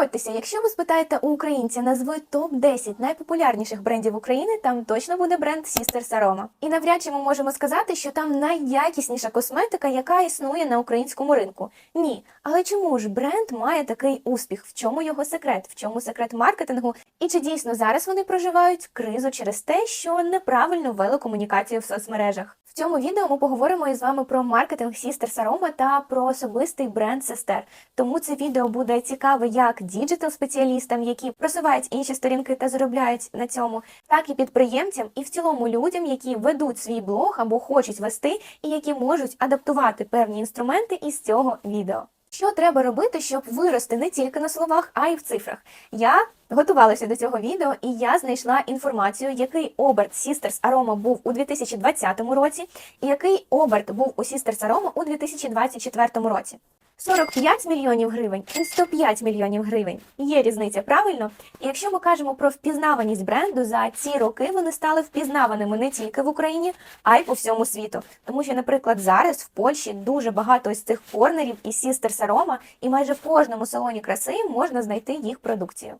Погодьтеся, якщо ви спитаєте у українця назви топ 10 найпопулярніших брендів України, там точно буде бренд Sisters Aroma. І навряд чи ми можемо сказати, що там найякісніша косметика, яка існує на українському ринку. Ні, але чому ж бренд має такий успіх? В чому його секрет? В чому секрет маркетингу? І чи дійсно зараз вони проживають кризу через те, що неправильно вели комунікацію в соцмережах? В цьому відео ми поговоримо із вами про маркетинг Sisters Aroma та про особистий бренд сестер. Тому це відео буде цікаве як діджитал-спеціалістам, які просувають інші сторінки та заробляють на цьому, так і підприємцям, і в цілому людям, які ведуть свій блог або хочуть вести, і які можуть адаптувати певні інструменти із цього відео. Що треба робити, щоб вирости не тільки на словах, а й в цифрах? Я готувалася до цього відео, і я знайшла інформацію, який оберт Sisters Aroma був у 2020 році, і який оберт був у Sisters Aroma у 2024 році. 45 мільйонів гривень і 105 мільйонів гривень. Є різниця, правильно? І якщо ми кажемо про впізнаваність бренду, за ці роки вони стали впізнаваними не тільки в Україні, а й по всьому світу. Тому що, наприклад, зараз в Польщі дуже багато ось цих корнерів і Aroma, і майже в кожному салоні краси можна знайти їх продукцію.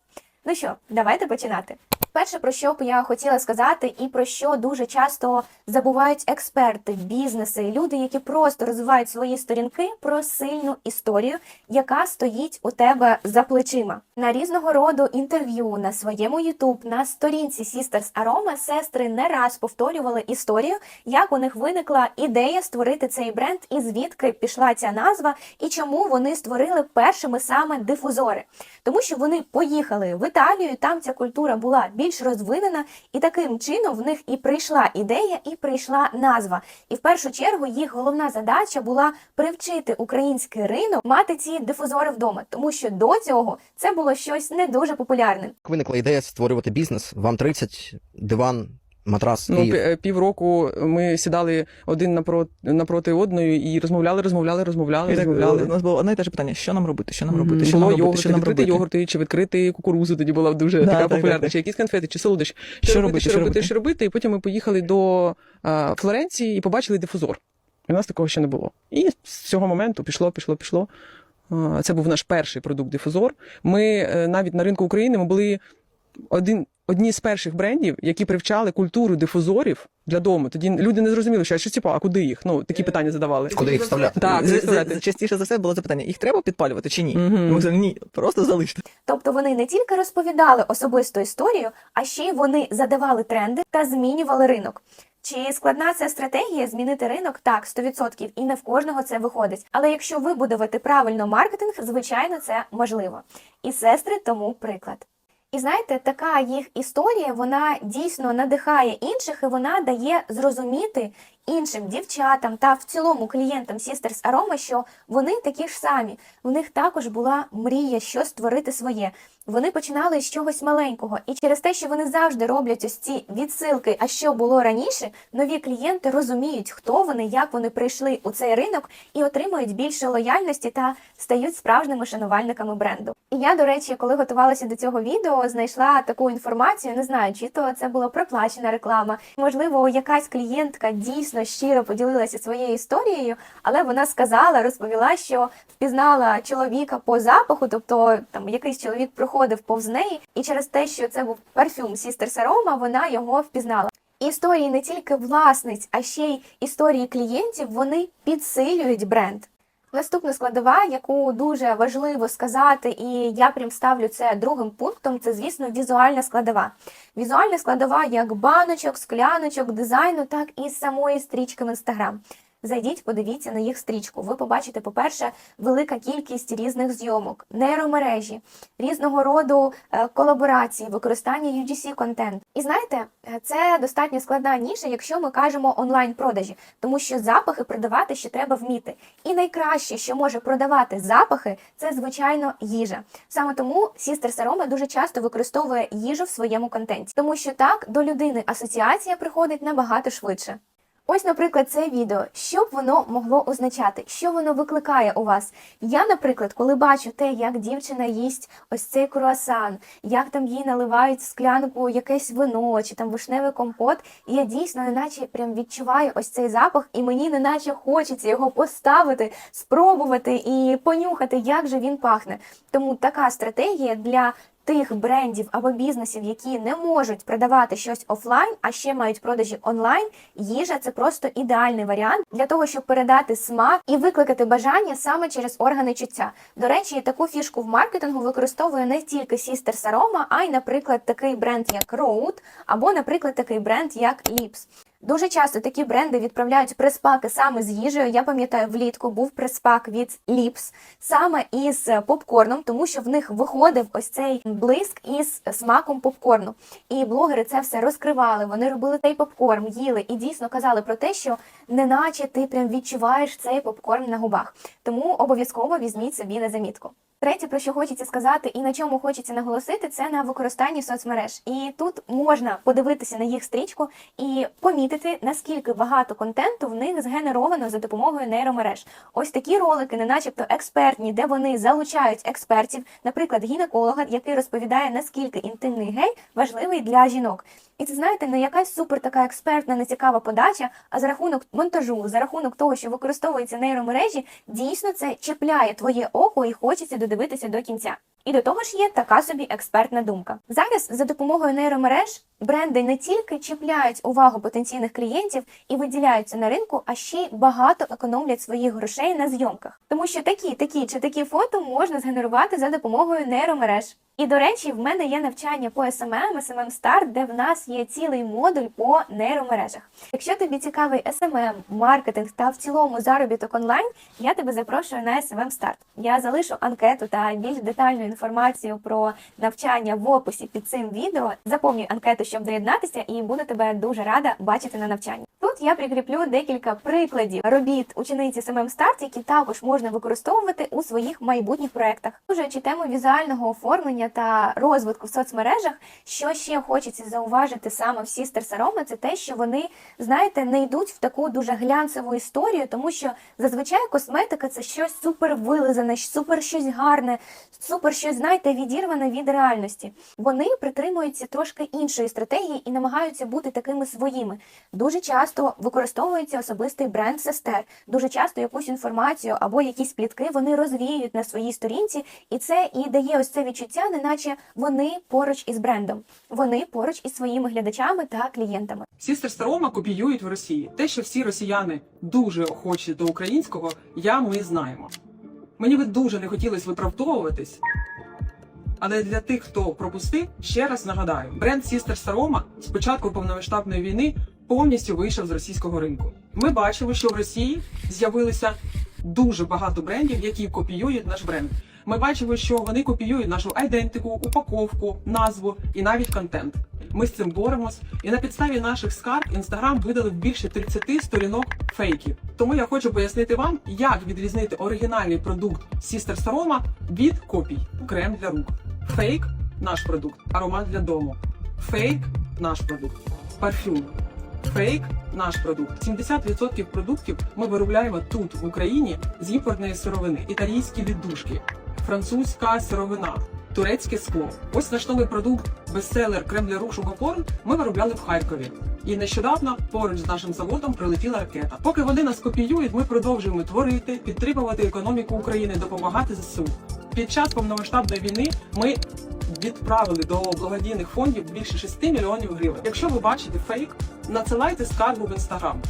Ну що, давайте починати. Перше, про що б я хотіла сказати, і про що дуже часто забувають експерти, бізнеси, люди, які просто розвивають свої сторінки про сильну історію, яка стоїть у тебе за плечима. На різного роду інтерв'ю на своєму YouTube, на сторінці Sisters Aroma сестри не раз повторювали історію, як у них виникла ідея створити цей бренд, і звідки пішла ця назва, і чому вони створили першими саме дифузори. Тому що вони поїхали в Італію, там ця культура була більш розвинена, і таким чином в них і прийшла ідея, і прийшла назва. І в першу чергу їх головна задача була привчити український ринок мати ці дифузори вдома, тому що до цього це було щось не дуже популярне. Виникла ідея створювати бізнес? Вам 30, диван, матрас, Ну, е, півроку ми сідали один напроти, напроти одної і розмовляли, розмовляли, розмовляли, І так, розмовляли. у нас було одне і те ж питання: що нам робити? Що нам робити? Що Було нам робити? йогурти, Що нам робити? йогурти, чи відкрити кукурузу, тоді була дуже Да, така так, популярна, так, так. чи якісь конфети, чи солодощі. Що робити? що робити, що робити, що робити. І потім ми поїхали до а, Флоренції і побачили дифузор. І у нас такого ще не було. І з цього моменту пішло, пішло, пішло. Це був наш перший продукт дифузор. Ми е, навіть на ринку України ми були один, одні з перших брендів, які привчали культуру дифузорів для дому. Тоді люди не зрозуміли, що що типа, а куди їх? Ну такі питання задавали. Куди їх вставляти? Так, з- Частіше за все було запитання: їх треба підпалювати чи ні? Ми казали, ні, просто залиште. Тобто вони не тільки розповідали особисту історію, а ще й вони задавали тренди та змінювали ринок. Чи складна це стратегія змінити ринок? Так, 100%, і не в кожного це виходить. Але якщо вибудувати правильно маркетинг, звичайно, це можливо. І сестри тому приклад. І знаєте, така їх історія вона дійсно надихає інших, і вона дає зрозуміти іншим дівчатам та в цілому клієнтам Sisters Aroma, що вони такі ж самі. У них також була мрія щось створити своє. Вони починали з чогось маленького, і через те, що вони завжди роблять ось ці відсилки, а що було раніше, нові клієнти розуміють, хто вони, як вони прийшли у цей ринок і отримують більше лояльності та стають справжніми шанувальниками бренду. І я, до речі, коли готувалася до цього відео, знайшла таку інформацію. Не знаю, чи то це була проплачена реклама. Можливо, якась клієнтка дійсно щиро поділилася своєю історією, але вона сказала, розповіла, що впізнала чоловіка по запаху, тобто там якийсь чоловік проходив повз неї, і через те, що це був парфюм Сістер Сарома, вона його впізнала. Історії не тільки власниць, а ще й історії клієнтів вони підсилюють бренд. Наступна складова, яку дуже важливо сказати, і я прям ставлю це другим пунктом, це, звісно, візуальна складова. Візуальна складова як баночок, скляночок, дизайну, так і самої стрічки в інстаграм. Зайдіть, подивіться на їх стрічку. Ви побачите, по-перше, велика кількість різних зйомок, нейромережі, різного роду е, колаборацій, використання UGC контент. І знаєте, е, це достатньо складна ніша, якщо ми кажемо онлайн-продажі, тому що запахи продавати ще треба вміти. І найкраще, що може продавати запахи, це звичайно їжа. Саме тому Sisters Aroma дуже часто використовує їжу в своєму контенті, тому що так до людини асоціація приходить набагато швидше. Ось, наприклад, це відео. Що б воно могло означати? Що воно викликає у вас? Я, наприклад, коли бачу те, як дівчина їсть ось цей круасан, як там їй наливають в склянку якесь вино чи там вишневий компот, і я дійсно неначе прям відчуваю ось цей запах, і мені неначе хочеться його поставити, спробувати і понюхати, як же він пахне. Тому така стратегія для тих брендів або бізнесів, які не можуть продавати щось офлайн, а ще мають продажі онлайн. Їжа це просто ідеальний варіант для того, щоб передати смак і викликати бажання саме через органи чуття. До речі, таку фішку в маркетингу використовує не тільки Sisters Aroma, а й, наприклад, такий бренд як Road, або, наприклад, такий бренд як Lips. Дуже часто такі бренди відправляють прес-паки саме з їжею. Я пам'ятаю, влітку був прес-пак від Lips саме із попкорном, тому що в них виходив ось цей блиск із смаком попкорну. І блогери це все розкривали. Вони робили цей попкорн, їли і дійсно казали про те, що неначе ти прям відчуваєш цей попкорн на губах. Тому обов'язково візьміть собі на замітку. Третє, про що хочеться сказати, і на чому хочеться наголосити, це на використанні соцмереж. І тут можна подивитися на їх стрічку і помітити, наскільки багато контенту в них згенеровано за допомогою нейромереж. Ось такі ролики, не начебто експертні, де вони залучають експертів, наприклад, гінеколога, який розповідає, наскільки інтимний гей важливий для жінок. І це знаєте, не якась супер така експертна, нецікава подача, а за рахунок монтажу, за рахунок того, що використовуються нейромережі, дійсно це чіпляє твоє око і хочеться додивитися до кінця. І до того ж є така собі експертна думка. Зараз за допомогою нейромереж бренди не тільки чіпляють увагу потенційних клієнтів і виділяються на ринку, а ще й багато економлять своїх грошей на зйомках. Тому що такі, такі чи такі фото можна згенерувати за допомогою нейромереж. І до речі, в мене є навчання по SMM, SMM Start, де в нас є цілий модуль по нейромережах. Якщо тобі цікавий SMM, маркетинг та в цілому заробіток онлайн, я тебе запрошую на SMM Start. Я залишу анкету та більш детальну інформацію про навчання в описі під цим відео. Заповнюй анкету, щоб доєднатися, і буду тебе дуже рада бачити на навчанні. Тут я прикріплю декілька прикладів робіт учениці SMM Start, які також можна використовувати у своїх майбутніх проектах. Служуючи тему візуального оформлення та розвитку в соцмережах, що ще хочеться зауважити саме в Sisters Aroma, це те, що вони, знаєте, не йдуть в таку дуже глянцеву історію, тому що зазвичай косметика це щось супер вилизане, супер щось гарне, супер щось, знаєте, відірване від реальності. Вони притримуються трошки іншої стратегії і намагаються бути такими своїми. Дуже часто використовується особистий бренд сестер. Дуже часто якусь інформацію або якісь плітки вони розвіюють на своїй сторінці, і це і дає ось це відчуття, неначе вони поруч із брендом, вони поруч із своїми глядачами та клієнтами. Сістер Старома копіюють в Росії. Те, що всі росіяни дуже охочі до українського, я ми знаємо. Мені би дуже не хотілося виправдовуватись. Але для тих, хто пропустив, ще раз нагадаю: бренд Сістер Старома з початку повномасштабної війни повністю вийшов з російського ринку. Ми бачимо, що в Росії з'явилося дуже багато брендів, які копіюють наш бренд. Ми бачимо, що вони копіюють нашу айдентику, упаковку, назву і навіть контент. Ми з цим боремось, і на підставі наших скарг інстаграм видалив більше 30 сторінок фейків. Тому я хочу пояснити вам, як відрізнити оригінальний продукт Aroma від копій. Крем для рук. Фейк наш продукт, аромат для дому. Фейк наш продукт, парфюм. Фейк наш продукт. 70% продуктів ми виробляємо тут, в Україні, з імпортної сировини, італійські віддушки, французька сировина, турецьке скло. Ось наш новий продукт, бестселер крем для рук ми виробляли в Харкові. І нещодавно поруч з нашим заводом прилетіла ракета. Поки вони нас копіюють, ми продовжуємо творити, підтримувати економіку України, допомагати ЗСУ. Під час повномасштабної війни ми відправили до благодійних фондів більше 6 мільйонів гривень. Якщо ви бачите фейк, надсилайте скаргу в інстаграм.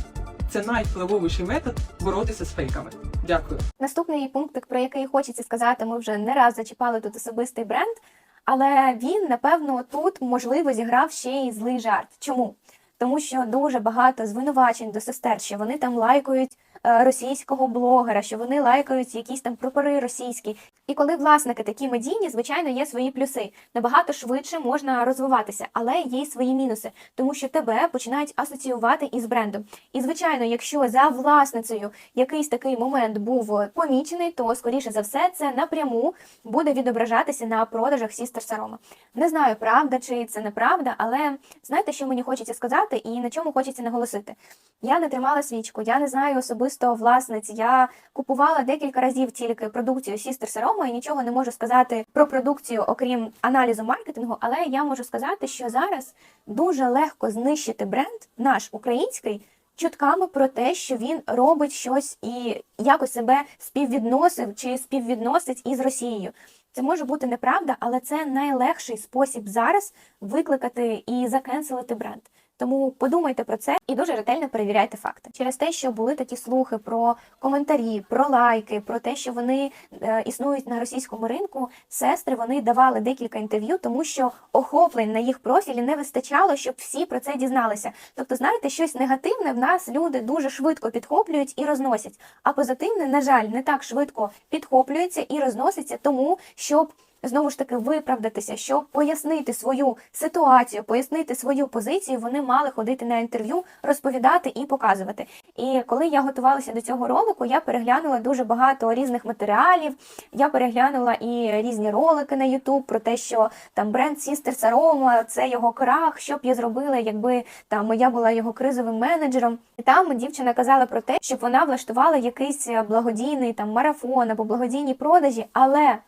Це найвпливовіший метод боротися з фейками. Дякую. Наступний пункт, про який хочеться сказати, ми вже не раз зачіпали тут особистий бренд, але він, напевно, тут можливо зіграв ще й злий жарт. Чому? Тому що дуже багато звинувачень до сестер, що вони там лайкають е, російського блогера, що вони лайкають якісь там прапори російські. І коли власники такі медійні, звичайно, є свої плюси. Набагато швидше можна розвиватися, але є й свої мінуси, тому що тебе починають асоціювати із брендом. І звичайно, якщо за власницею якийсь такий момент був помічений, то скоріше за все це напряму буде відображатися на продажах Сістер Сарома. Не знаю, правда чи це неправда, але знаєте, що мені хочеться сказати і на чому хочеться наголосити. Я не тримала свічку, я не знаю особисто власниць. Я купувала декілька разів тільки продукцію Сістер Сарома і нічого не можу сказати про продукцію, окрім аналізу маркетингу. Але я можу сказати, що зараз дуже легко знищити бренд, наш український. Чутками про те, що він робить щось і якось себе співвідносив чи співвідносить із Росією. Це може бути неправда, але це найлегший спосіб зараз викликати і закенселити бренд. Тому подумайте про це і дуже ретельно перевіряйте факти. Через те, що були такі слухи про коментарі, про лайки, про те, що вони е, існують на російському ринку, сестри вони давали декілька інтерв'ю, тому що охоплень на їх профілі не вистачало, щоб всі про це дізналися. Тобто, знаєте, щось негативне в нас люди дуже швидко підхоплюють і розносять. А позитивне, на жаль, не так швидко підхоплюється і розноситься, тому щоб знову ж таки виправдатися, щоб пояснити свою ситуацію, пояснити свою позицію, вони мали ходити на інтерв'ю, розповідати і показувати. І коли я готувалася до цього ролику, я переглянула дуже багато різних матеріалів. Я переглянула і різні ролики на YouTube про те, що там бренд Sister Saroma, це його крах, що б я зробила, якби там я була його кризовим менеджером. І там дівчина казала про те, щоб вона влаштувала якийсь благодійний там марафон або благодійні продажі, але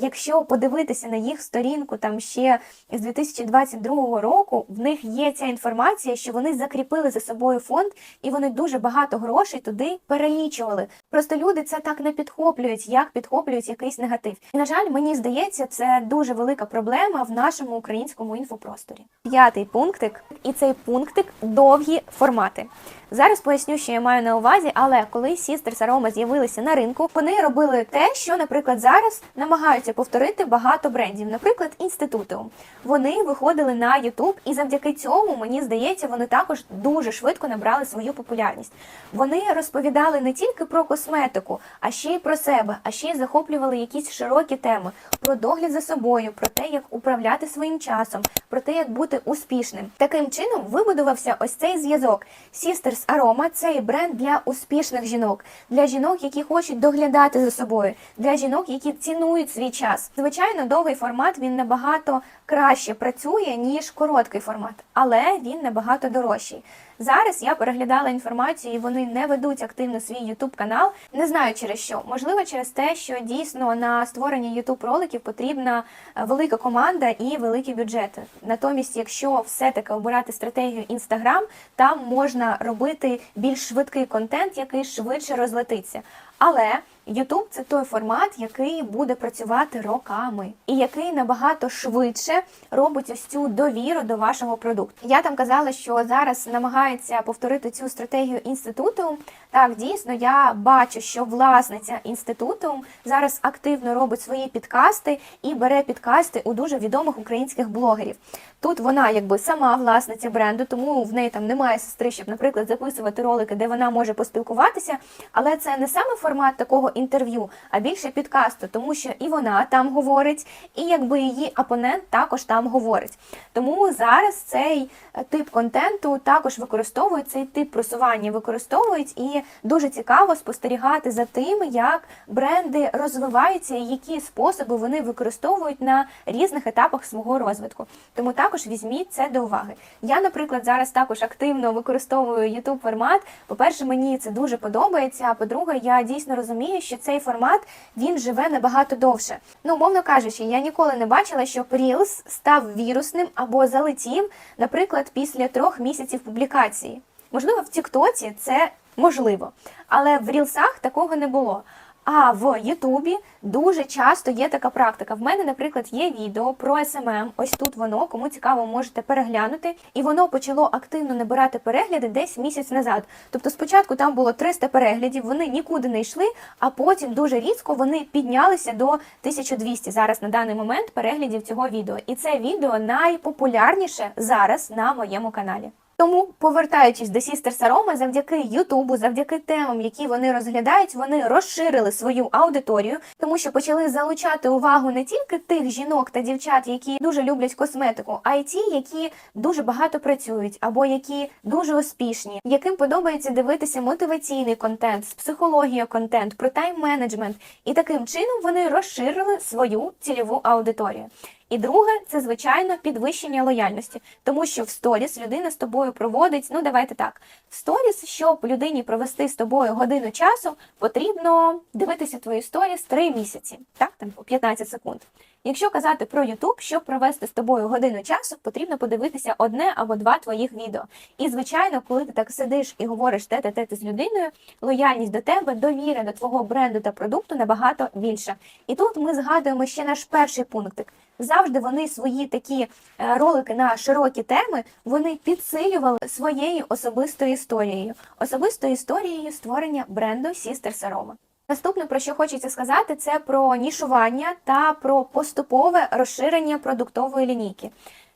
Якщо подивитися на їх сторінку там ще з 2022 року, в них є ця інформація, що вони закріпили за собою фонд, і вони дуже багато грошей туди перелічували. Просто люди це так не підхоплюють, як підхоплюють якийсь негатив. І на жаль, мені здається, це дуже велика проблема в нашому українському інфопросторі. П'ятий пунктик, і цей пунктик довгі формати. Зараз поясню, що я маю на увазі, але коли Sisters Aroma з'явилися на ринку, вони робили те, що, наприклад, зараз намагаються повторити багато брендів, наприклад, інститутеум. Вони виходили на YouTube, і завдяки цьому, мені здається, вони також дуже швидко набрали свою популярність. Вони розповідали не тільки про косметику, а ще й про себе, а ще й захоплювали якісь широкі теми про догляд за собою, про те, як управляти своїм часом, про те, як бути успішним. Таким чином вибудувався ось цей зв'язок. Sisters Aroma – це бренд для успішних жінок, для жінок, які хочуть доглядати за собою, для жінок, які цінують свій час. Звичайно, довгий формат він набагато краще працює ніж короткий формат, але він набагато дорожчий. Зараз я переглядала інформацію, і вони не ведуть активно свій YouTube канал. Не знаю через що. Можливо, через те, що дійсно на створення YouTube роликів потрібна е, велика команда і великі бюджети. Натомість, якщо все-таки обирати стратегію Instagram, там можна робити більш швидкий контент, який швидше розлетиться. Але YouTube – це той формат, який буде працювати роками, і який набагато швидше робить ось цю довіру до вашого продукту. Я там казала, що зараз намагається повторити цю стратегію інституту. Так, дійсно, я бачу, що власниця інституту зараз активно робить свої підкасти і бере підкасти у дуже відомих українських блогерів. Тут вона якби сама власниця бренду, тому в неї там немає сестри, щоб, наприклад, записувати ролики, де вона може поспілкуватися. Але це не саме формат такого інтерв'ю, а більше підкасту, тому що і вона там говорить, і якби її опонент також там говорить. Тому зараз цей е, тип контенту також використовують, цей тип просування використовують, і дуже цікаво спостерігати за тим, як бренди розвиваються і які способи вони використовують на різних етапах свого розвитку. Тому також візьміть це до уваги. Я, наприклад, зараз також активно використовую YouTube формат. По-перше, мені це дуже подобається. А по-друге, я дійсно розумію, що цей формат він живе набагато довше. Ну, умовно кажучи, я ніколи не бачила, що Reels став вірусним або залетів, наприклад, після трьох місяців публікації. Можливо, в Тіктоці це можливо, але в рілсах такого не було. А в Ютубі дуже часто є така практика. В мене, наприклад, є відео про СММ. Ось тут воно, кому цікаво, можете переглянути. І воно почало активно набирати перегляди десь місяць назад. Тобто спочатку там було 300 переглядів, вони нікуди не йшли, а потім дуже різко вони піднялися до 1200 зараз на даний момент переглядів цього відео. І це відео найпопулярніше зараз на моєму каналі. Тому, повертаючись до Sisters Aroma, завдяки Ютубу, завдяки темам, які вони розглядають, вони розширили свою аудиторію, тому що почали залучати увагу не тільки тих жінок та дівчат, які дуже люблять косметику, а й ті, які дуже багато працюють, або які дуже успішні, яким подобається дивитися мотиваційний контент, з психологією контент, про тайм-менеджмент. І таким чином вони розширили свою цільову аудиторію. І друге, це звичайно підвищення лояльності, тому що в сторіс людина з тобою проводить. Ну давайте так. В сторіс, щоб людині провести з тобою годину часу, потрібно дивитися твої сторіс 3 місяці, так там по 15 секунд. Якщо казати про YouTube, щоб провести з тобою годину часу, потрібно подивитися одне або два твоїх відео. І звичайно, коли ти так сидиш і говориш тете-тете з людиною, лояльність до тебе, довіра до твого бренду та продукту набагато більша. І тут ми згадуємо ще наш перший пунктик. Завжди вони свої такі е, ролики на широкі теми вони підсилювали своєю особистою історією, особистою історією створення бренду Sisters Aroma. Наступне, про що хочеться сказати, це про нішування та про поступове розширення продуктової лінійки.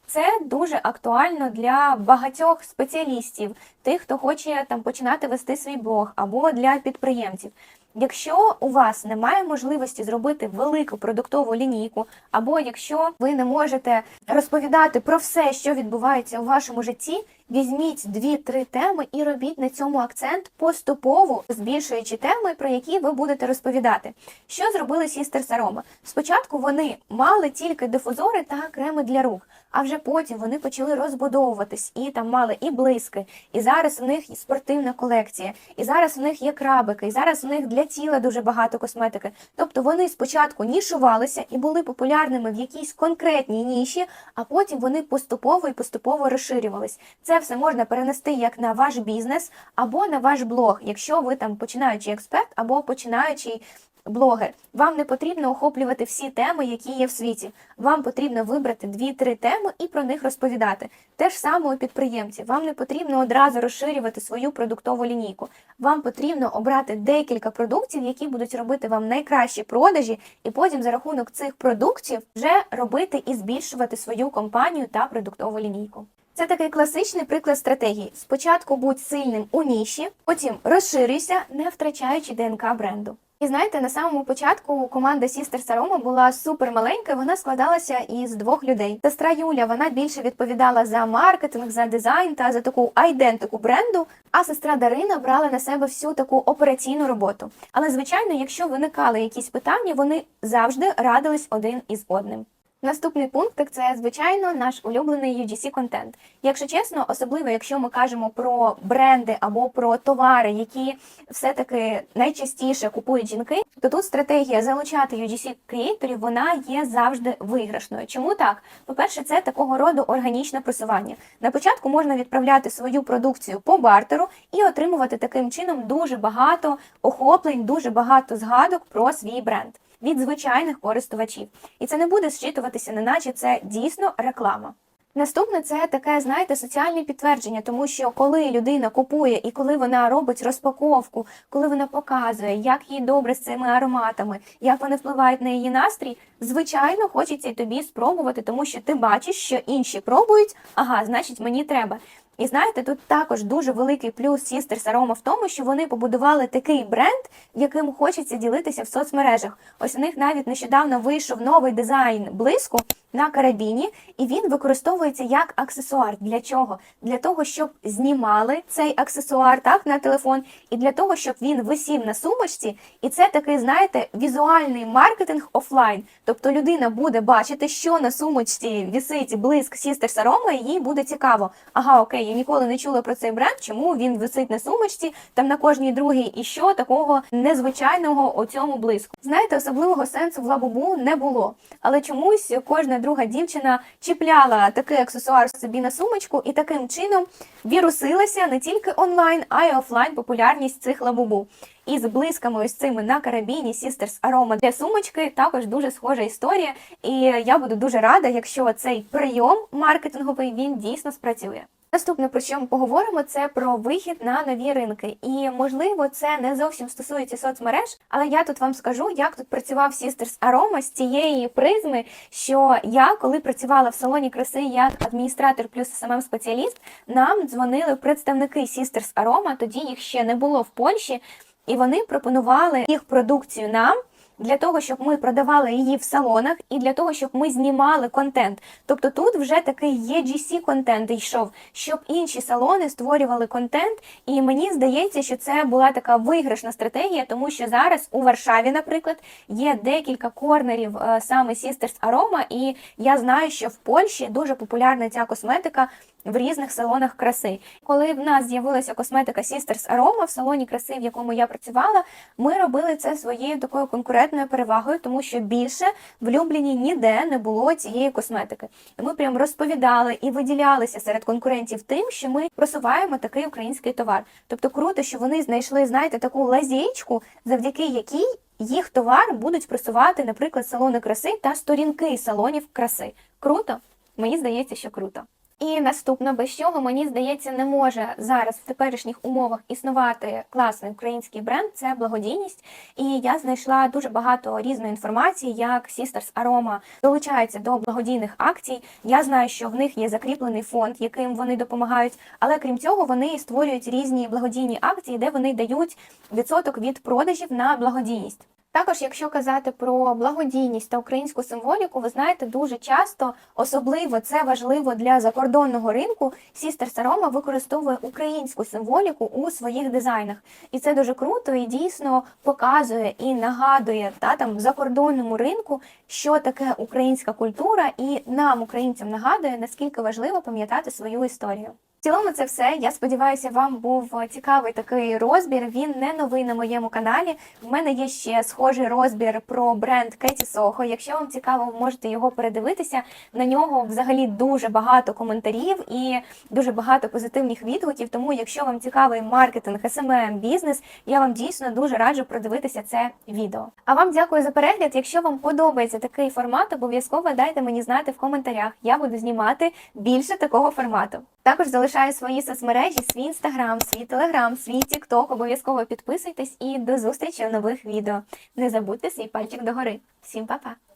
Це дуже актуально для багатьох спеціалістів, тих, хто хоче там починати вести свій блог, або для підприємців. Якщо у вас немає можливості зробити велику продуктову лінійку, або якщо ви не можете розповідати про все, що відбувається у вашому житті, візьміть дві-три теми і робіть на цьому акцент поступово збільшуючи теми, про які ви будете розповідати. Що зробили Сістер Сарома? Спочатку вони мали тільки дифузори та креми для рук, а вже потім вони почали розбудовуватись і там мали і блиски, і зараз у них спортивна колекція, і зараз у них є крабики, і зараз у них для тіла дуже багато косметики. Тобто вони спочатку нішувалися і були популярними в якійсь конкретній ніші, а потім вони поступово і поступово розширювались. Це все можна перенести як на ваш бізнес або на ваш блог, якщо ви там починаючий експерт або починаючий блогер. Вам не потрібно охоплювати всі теми, які є в світі. Вам потрібно вибрати дві-три теми і про них розповідати. Те ж саме у підприємців. Вам не потрібно одразу розширювати свою продуктову лінійку. Вам потрібно обрати декілька продуктів, які будуть робити вам найкращі продажі, і потім за рахунок цих продуктів вже робити і збільшувати свою компанію та продуктову лінійку. Це такий класичний приклад стратегії. Спочатку будь сильним у ніші, потім розширюйся, не втрачаючи ДНК бренду. І знаєте, на самому початку команда Сістер Сарома була супер маленька. Вона складалася із двох людей. Сестра Юля вона більше відповідала за маркетинг, за дизайн та за таку айдентику бренду. А сестра Дарина брала на себе всю таку операційну роботу. Але звичайно, якщо виникали якісь питання, вони завжди радились один із одним. Наступний пункт це звичайно наш улюблений UGC контент. Якщо чесно, особливо якщо ми кажемо про бренди або про товари, які все-таки найчастіше купують жінки, то тут стратегія залучати UGC креаторів вона є завжди виграшною. Чому так? По-перше, це такого роду органічне просування. На початку можна відправляти свою продукцію по бартеру і отримувати таким чином дуже багато охоплень, дуже багато згадок про свій бренд від звичайних користувачів. І це не буде зчитуватися, неначе це дійсно реклама. Наступне це таке, знаєте, соціальне підтвердження, тому що коли людина купує і коли вона робить розпаковку, коли вона показує, як їй добре з цими ароматами, як вони впливають на її настрій, звичайно, хочеться й тобі спробувати, тому що ти бачиш, що інші пробують, ага, значить мені треба. І знаєте, тут також дуже великий плюс Sisters Aroma в тому, що вони побудували такий бренд, яким хочеться ділитися в соцмережах. Ось у них навіть нещодавно вийшов новий дизайн блиску на карабіні, і він використовується як аксесуар. Для чого? Для того, щоб знімали цей аксесуар так на телефон, і для того, щоб він висів на сумочці. І це такий, знаєте, візуальний маркетинг офлайн. Тобто людина буде бачити, що на сумочці висить блиск Sisters Aroma, і їй буде цікаво. Ага, окей, я ніколи не чула про цей бренд, чому він висить на сумочці, там на кожній другій, і що такого незвичайного у цьому блиску. Знаєте, особливого сенсу в лабубу не було, але чомусь кожна друга дівчина чіпляла такий аксесуар собі на сумочку і таким чином вірусилася не тільки онлайн, а й офлайн популярність цих лабубу. І з блисками ось цими на карабіні Sisters Aroma для сумочки також дуже схожа історія. І я буду дуже рада, якщо цей прийом маркетинговий він дійсно спрацює. Наступне, про що ми поговоримо, це про вихід на нові ринки. І можливо, це не зовсім стосується соцмереж, але я тут вам скажу, як тут працював Sisters Aroma з цієї призми, що я, коли працювала в салоні краси як адміністратор плюс smm спеціаліст нам дзвонили представники Sisters Aroma, тоді їх ще не було в Польщі, і вони пропонували їх продукцію нам. Для того, щоб ми продавали її в салонах, і для того, щоб ми знімали контент. Тобто тут вже такий EGC контент йшов, щоб інші салони створювали контент. І мені здається, що це була така виграшна стратегія, тому що зараз у Варшаві, наприклад, є декілька корнерів е, саме Sisters Aroma, і я знаю, що в Польщі дуже популярна ця косметика в різних салонах краси. Коли в нас з'явилася косметика Sisters Aroma в салоні краси, в якому я працювала, ми робили це своєю такою конкурентною перевагою, тому що більше в Любліні ніде не було цієї косметики. І ми прям розповідали і виділялися серед конкурентів тим, що ми просуваємо такий український товар. Тобто круто, що вони знайшли, знаєте, таку лазєчку, завдяки якій їх товар будуть просувати, наприклад, салони краси та сторінки салонів краси. Круто? Мені здається, що круто. І наступне, без чого мені здається, не може зараз в теперішніх умовах існувати класний український бренд, це благодійність. І я знайшла дуже багато різної інформації, як Sisters Aroma долучається до благодійних акцій. Я знаю, що в них є закріплений фонд, яким вони допомагають. Але крім цього, вони створюють різні благодійні акції, де вони дають відсоток від продажів на благодійність. Також, якщо казати про благодійність та українську символіку, ви знаєте, дуже часто, особливо це важливо для закордонного ринку, Sisters Aroma використовує українську символіку у своїх дизайнах. І це дуже круто і дійсно показує і нагадує та там закордонному ринку, що таке українська культура, і нам, українцям, нагадує, наскільки важливо пам'ятати свою історію. Цілому це все. Я сподіваюся, вам був цікавий такий розбір. Він не новий на моєму каналі. В мене є ще схожий розбір про бренд Кеті Сохо. Якщо вам цікаво, ви можете його передивитися. На нього взагалі дуже багато коментарів і дуже багато позитивних відгуків. Тому, якщо вам цікавий маркетинг, SMM, бізнес, я вам дійсно дуже раджу продивитися це відео. А вам дякую за перегляд. Якщо вам подобається такий формат, обов'язково дайте мені знати в коментарях. Я буду знімати більше такого формату. Також залишаю свої соцмережі, свій інстаграм, свій телеграм, свій тікток. Обов'язково підписуйтесь і до зустрічі в нових відео. Не забудьте свій пальчик догори. Всім па-па!